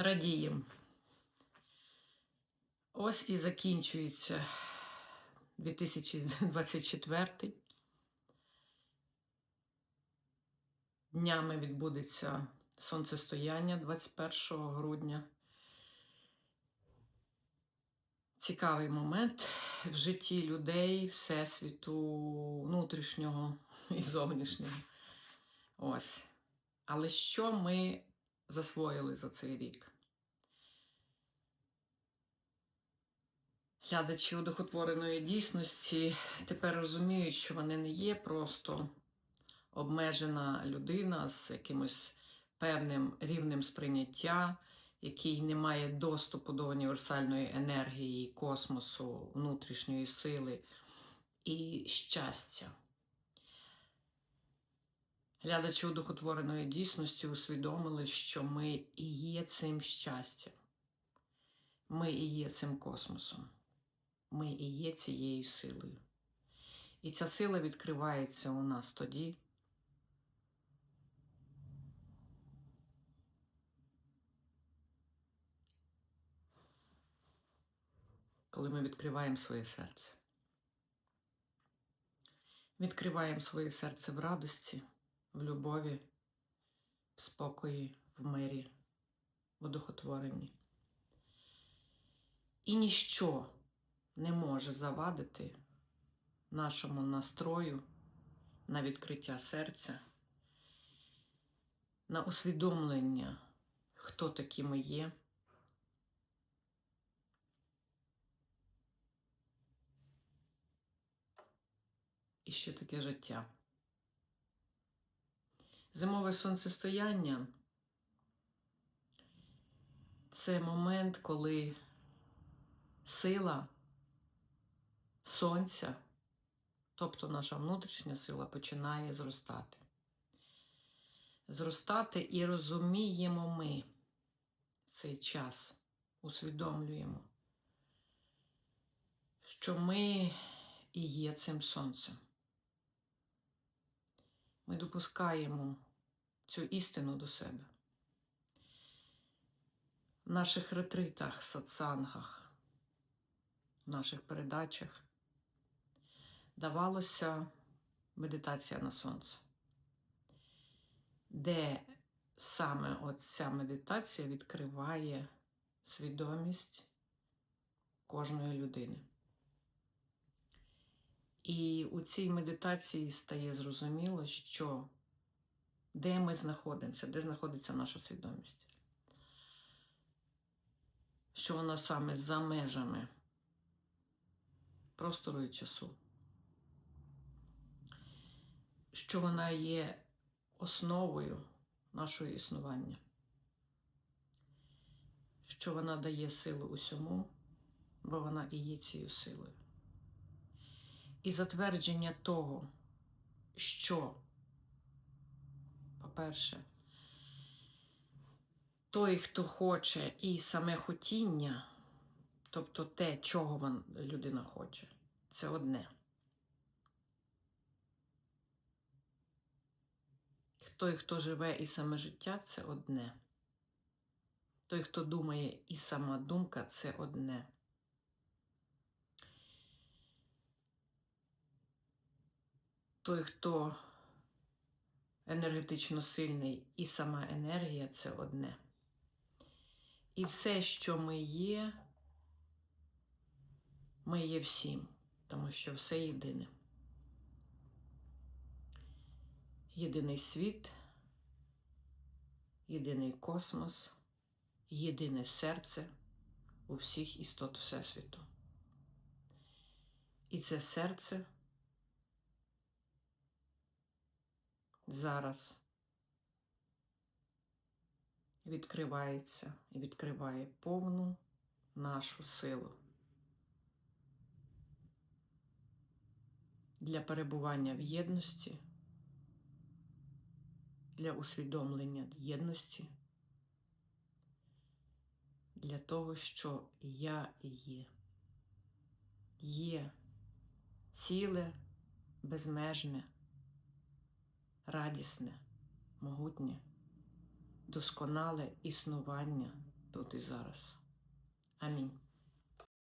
Радіємо. Ось і закінчується 2024. Днями відбудеться сонцестояння 21 грудня. Цікавий момент в житті людей, Всесвіту, внутрішнього і зовнішнього. Ось. Але що ми засвоїли за цей рік? Глядачі одухотвореної дійсності тепер розуміють, що вони не є просто обмежена людина з якимось певним рівнем сприйняття, який не має доступу до універсальної енергії, космосу, внутрішньої сили і щастя. Глядачі одухотвореної дійсності усвідомили, що ми і є цим щастям. Ми і є цим космосом. Ми і є цією силою. І ця сила відкривається у нас тоді, коли ми відкриваємо своє серце. Відкриваємо своє серце в радості, в любові, в спокої, в мирі, в одухотворенні. І ніщо не може завадити нашому настрою на відкриття серця, на усвідомлення, хто такі ми є. І що таке життя. Зимове сонцестояння це момент, коли сила сонця, тобто наша внутрішня сила, починає зростати. Зростати і розуміємо ми цей час, усвідомлюємо, що ми і є цим сонцем. Ми допускаємо цю істину до себе. В наших ретритах, сатсангах, в наших передачах давалося медитація на сонце, де саме оця медитація відкриває свідомість кожної людини. І у цій медитації стає зрозуміло, що де ми знаходимося, де знаходиться наша свідомість. Що вона саме за межами простору і часу. Що вона є основою нашого існування. Що вона дає силу усьому, бо вона і є цією силою і затвердження того, що, по-перше, той, хто хоче, і саме хотіння, тобто те, чого людина хоче, це одне. Той, хто живе і саме життя, це одне. Той, хто думає і сама думка, це одне. той, хто енергетично сильний і сама енергія це одне. І все, що ми є, ми є всім, тому що все єдине. Єдиний світ, єдиний космос, єдине серце у всіх істот Всесвіту. І це серце. Зараз відкривається і відкриває повну нашу силу для перебування в єдності, для усвідомлення єдності, для того, що я є. Є ціле, безмежне радісне, могутнє, досконале існування тут і зараз. Амінь.